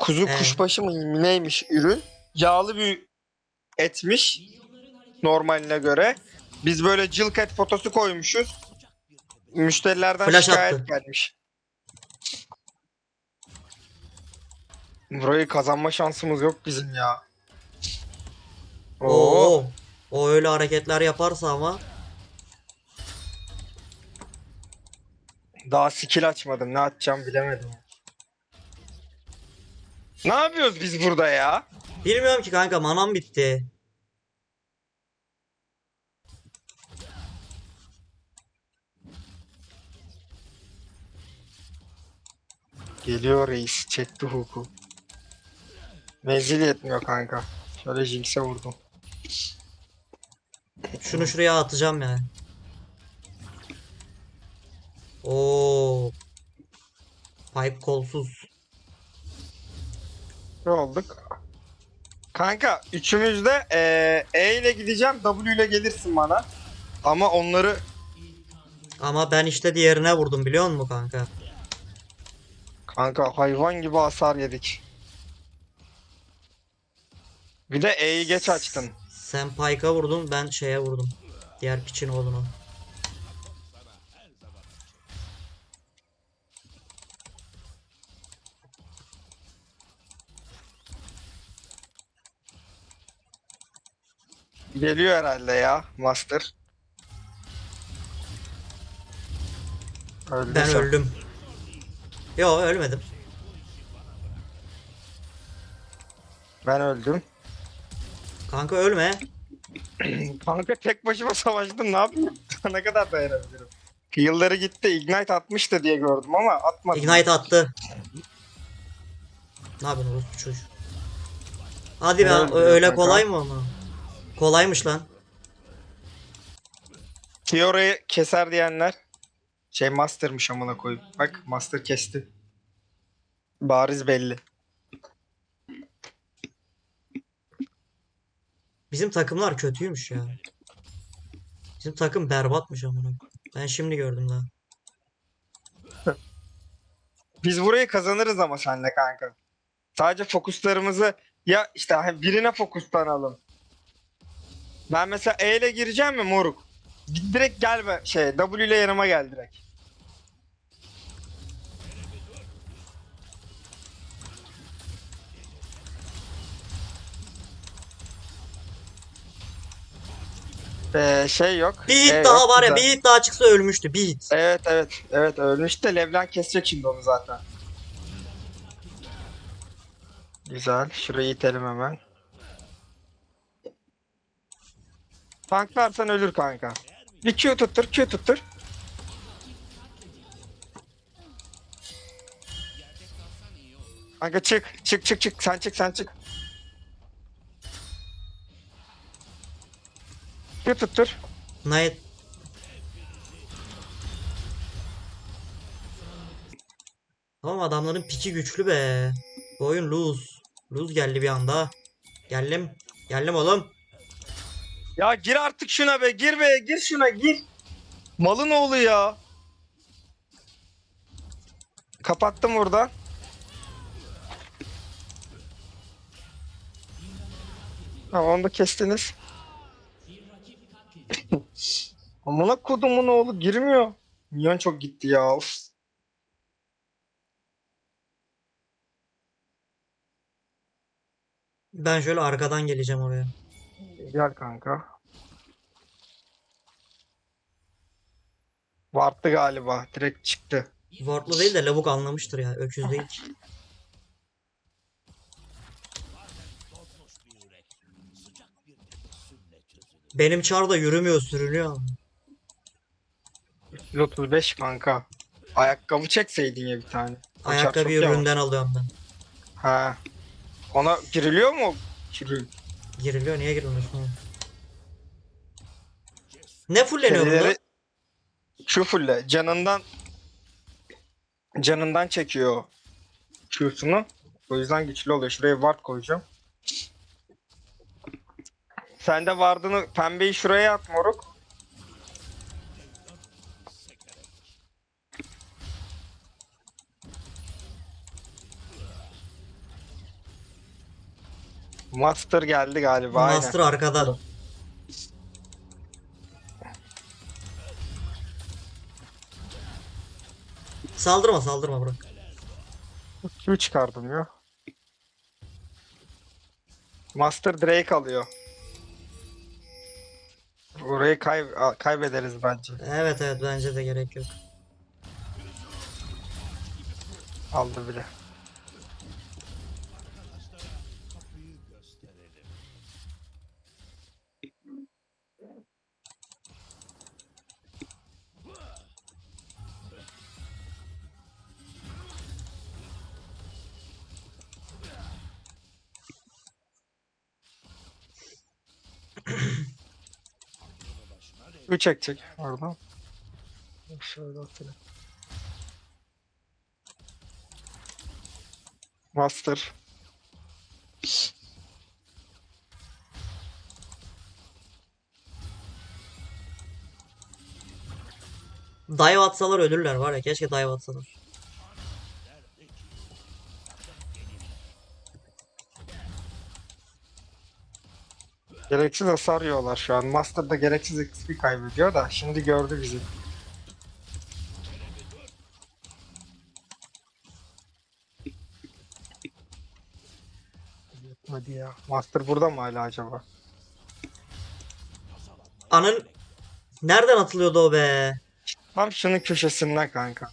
Kuzu He. kuşbaşı mı neymiş ürün? Yağlı bir etmiş normaline göre. Biz böyle cılk et fotosu koymuşuz. Müşterilerden Flash şikayet attı. gelmiş. Burayı kazanma şansımız yok bizim ya. Oo. Oo. O öyle hareketler yaparsa ama Daha skill açmadım. Ne atacağım bilemedim. Ne yapıyoruz biz burada ya? bilmiyorum ki kanka manam bitti. Geliyor reis. Çekti huku. Menzil yetmiyor kanka. Şöyle Jinx'e vurdum. Şunu şuraya atacağım yani. Oo. Pipe kolsuz. Ne olduk? Kanka üçümüz de eee, E ile gideceğim. W ile gelirsin bana. Ama onları Ama ben işte diğerine vurdum biliyor musun kanka? kanka hayvan gibi hasar yedik. Bir de E'yi geç açtın. Sen Pike'a vurdun ben şeye vurdum. Diğer piçin oğluna. Geliyor herhalde ya Master. Öldü Ben sen. öldüm. Yo ölmedim. Ben öldüm. Kanka ölme. Kanka tek başıma savaştım ne yapayım? ne kadar dayanabilirim? Heal'ları gitti. Ignite atmıştı diye gördüm ama atmadı. Ignite attı. Ne yapıyorsun orospu çocuğu? Hadi be Helal öyle kanka. kolay mı ama? Kolaymış lan. Fiora'yı keser diyenler şey Master'mış amına koyayım. Bak Master kesti. Bariz belli. Bizim takımlar kötüymüş ya. Bizim takım berbatmış amına. Ben şimdi gördüm daha. Biz burayı kazanırız ama senle kanka. Sadece fokuslarımızı ya işte hani birine fokuslanalım. Ben mesela E ile gireceğim mi moruk? Git Direkt gel be şey W ile yanıma gel direkt. Ee, şey yok. Bir hit E daha yok, var ya güzel. bir hit daha çıksa ölmüştü bir hit. Evet evet evet ölmüş de Leblanc kesecek şimdi onu zaten. Güzel. Şurayı itelim hemen. Tanklarsan ölür kanka. Bir Q tuttur, Q tuttur. Kanka çık, çık çık çık. Sen çık, sen çık. Q tuttur. Knight Tamam adamların piki güçlü be. Bu oyun lose. Lose geldi bir anda. Geldim. Geldim oğlum. Ya gir artık şuna be, gir be, gir şuna, gir. Malın oğlu ya. Kapattım buradan. Tamam onu da kestiniz. Amına kodumun oğlu girmiyor. Minyon çok gitti ya. Of. Ben şöyle arkadan geleceğim oraya. Gel kanka. Varttı galiba. Direkt çıktı. Wardlu değil de lavuk anlamıştır ya. Öküz değil. Benim çar da yürümüyor sürünüyor. 135 kanka. Ayakkabı çekseydin ya bir tane. Yavaş. üründen alıyorum ben. Ha. Ona giriliyor mu? Giril. Giriliyor niye girilmiyorsun oğlum? Ne fulleniyor bunda? Q fulle. Canından canından çekiyor Q'sunu. O yüzden güçlü oluyor. Şuraya ward koyacağım. Sen de wardını pembeyi şuraya at moruk. Master geldi galiba. aynen. Master arkada. Saldırma saldırma bırak. Q çıkardım ya. Master Drake alıyor. Orayı kay- kaybederiz bence. Evet evet bence de gerek yok. Aldı bile. Bu çekecek oradan. Şöyle atayım. Master. Dive atsalar ölürler var ya keşke dive atsalar. Gereksiz hasar yiyorlar şu an. Master da gereksiz XP kaybediyor da şimdi gördü bizi. Hadi ya. Master burada mı hala acaba? Anın nereden atılıyordu o be? Tam şunun köşesinden kanka.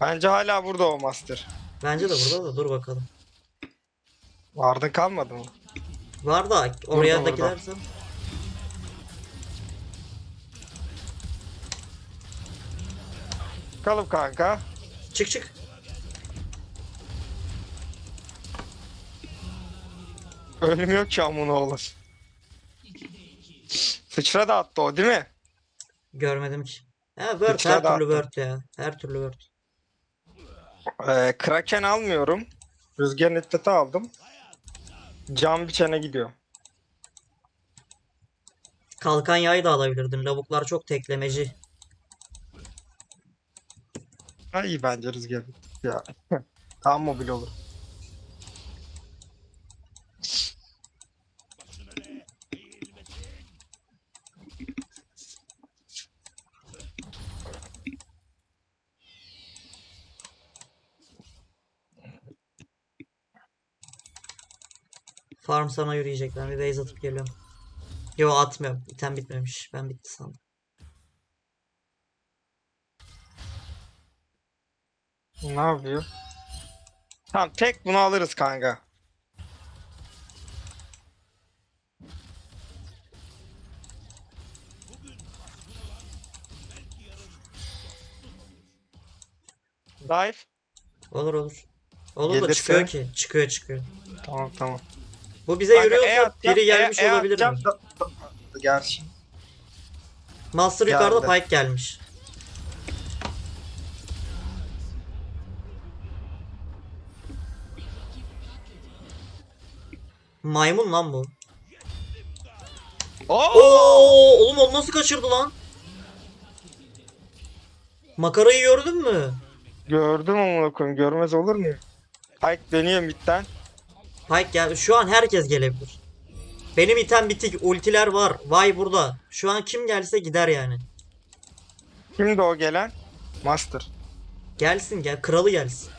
Bence hala burada o Master. Bence de burada da dur bakalım. Vardın kalmadı mı? Var da oraya da gidersen. Kalım kanka. Çık çık. Ölüm yok ki amına olur. Sıçra da attı o değil mi? Görmedim ki. Ha Word Sıçra her türlü attım. Word ya. Her türlü Word. Ee, Kraken almıyorum. Rüzgar Nettet'i aldım. Cam biçene gidiyor. Kalkan yayı da alabilirdin. Lavuklar çok teklemeci. Ha iyi bence Rüzgar ya. Daha mobil olur. Farm sana yürüyecek. Ben bir base atıp geliyorum. Yo atmıyorum. İtem bitmemiş. Ben bitti sandım. Ne yapıyor? Tamam tek bunu alırız kanka. Dive. Olur olur. Olur da Gelirse- çıkıyor ki. Çıkıyor çıkıyor. Tamam tamam. Bu bize Kanka, yürüyorsa E atacağım, biri gelmiş E- E olabilir mi? atacağım Gerçi. Master yukarıda Geldi. Pike gelmiş. Maymun lan bu. Oo! Oo, oğlum onu nasıl kaçırdı lan? Makarayı gördün mü? Gördüm amına koyayım. Görmez olur mu? Pike dönüyor midden. Pike gel. Şu an herkes gelebilir. Benim item bitik. Ultiler var. Vay burada. Şu an kim gelse gider yani. Kimdi o gelen? Master. Gelsin gel. Kralı gelsin.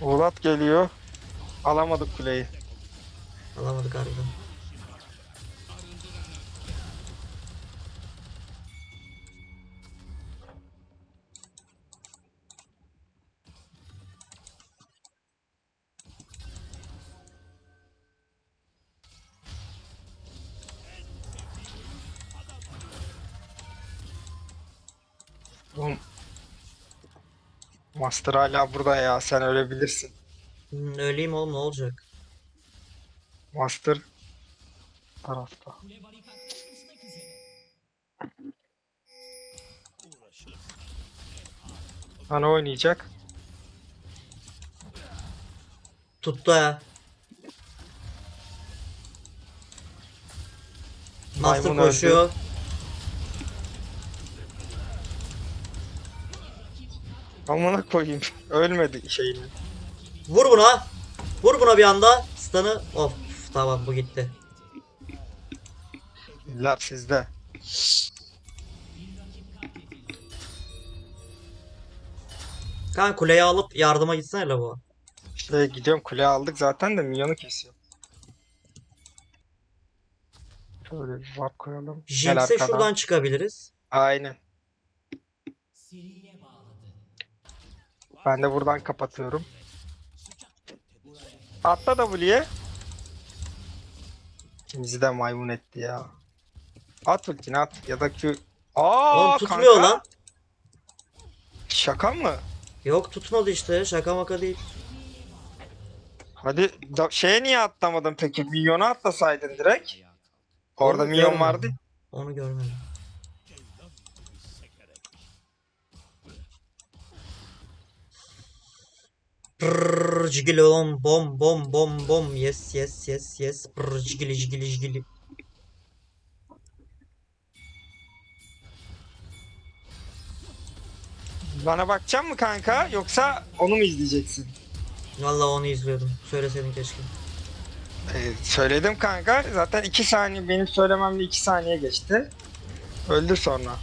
Uğlat geliyor. Alamadık kuleyi. Alamadık harbiden. Oğlum. Master hala burada ya. Sen ölebilirsin. Hmm, Öleyim oğlum ne olacak? Master tarafta. Hani oynayacak? Tuttu ha. Master Maymun öldü. Amına koyayım. Ölmedi şeyini. Vur buna. Vur buna bir anda. Stun'ı. Of tamam bu gitti. Lar sizde. Kanka kuleyi alıp yardıma gitsene la bu. İşte gidiyorum kule aldık zaten de minyonu kesiyor. Şöyle bir ward koyalım. Jinx'e şuradan çıkabiliriz. Aynen. Ben de buradan kapatıyorum. Atla W'ye. Bizi de maymun etti ya. At ultini at ya da Q. Aa Oğlum tutmuyor kanka. lan. Şaka mı? Yok tutmadı işte. Şaka maka değil. Hadi da, şeye niye atlamadın peki? Minyona atlasaydın direkt. Orada Onu minyon görmedim. vardı. Onu görmedim. Brrr, cigili bom bom bom bom bom yes yes yes yes Brrr, cigili cigili cigili Bana bakacak mı kanka yoksa onu mu izleyeceksin? Vallahi onu izliyordum. Söyleseydin keşke. Ee, söyledim kanka. Zaten 2 saniye benim söylememle 2 saniye geçti. Öldü sonra.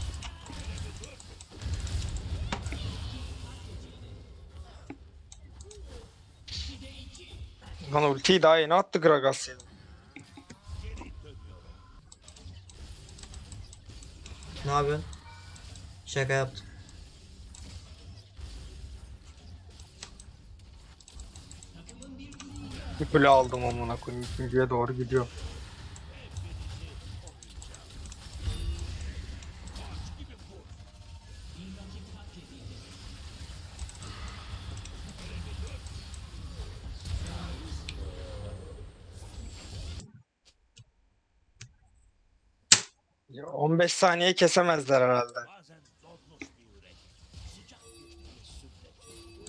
Lan ultiyi daha yeni attı Gragas ya. Ne yapıyorsun? Şaka yaptım. Bir kule aldım amına koyayım. İkinciye doğru gidiyor. Ya 15 saniye kesemezler herhalde.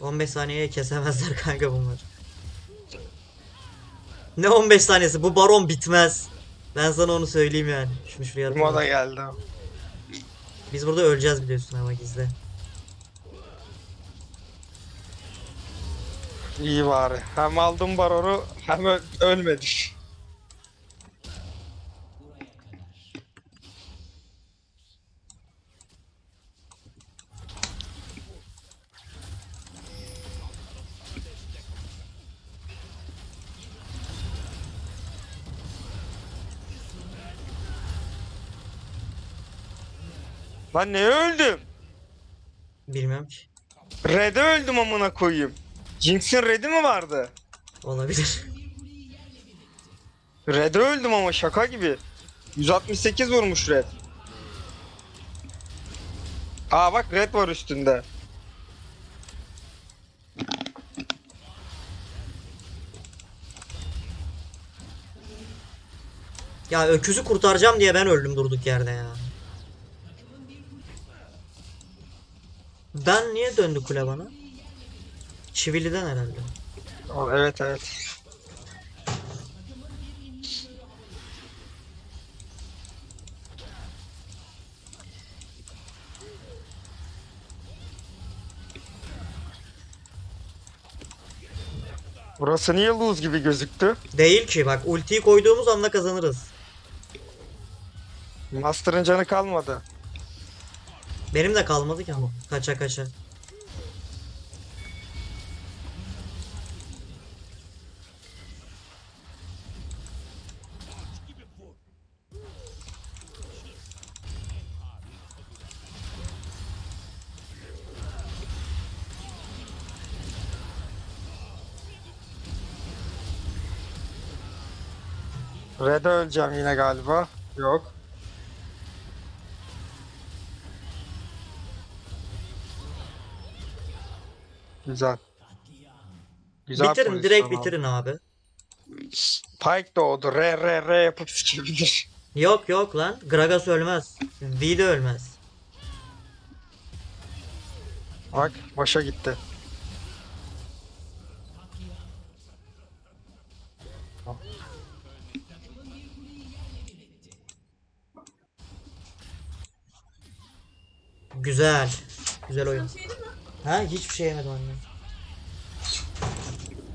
15 saniyeye kesemezler kanka bunlar. Ne 15 saniyesi? Bu baron bitmez. Ben sana onu söyleyeyim yani. Şunu şuraya atayım. Moda geldi. Biz burada öleceğiz biliyorsun ama gizle. İyi bari. Hem aldım baronu hem ölmedik. Lan neye öldüm? Bilmem ki. Red'e öldüm amına koyayım. Jinx'in Red'i mi vardı? Olabilir. Red'e öldüm ama şaka gibi. 168 vurmuş Red. Aa bak Red var üstünde. Ya öküzü kurtaracağım diye ben öldüm durduk yerde ya. Ben niye döndü kule bana? Çivili'den herhalde. Aa, evet evet. Burası niye lose gibi gözüktü? Değil ki bak ultiyi koyduğumuz anda kazanırız. Master'ın canı kalmadı. Benim de kalmadı ki ama. Kaça kaça. Red'e öleceğim yine galiba. Yok. Güzel. Güzel bitirin direkt pozisyon bitirin abi. aldı. Pike doğdu. R R R yapıp sikebilir. Yok yok lan. Gragas ölmez. V de ölmez. Bak başa gitti. Güzel. Güzel oyun. Ha hiçbir şey yemedim anne.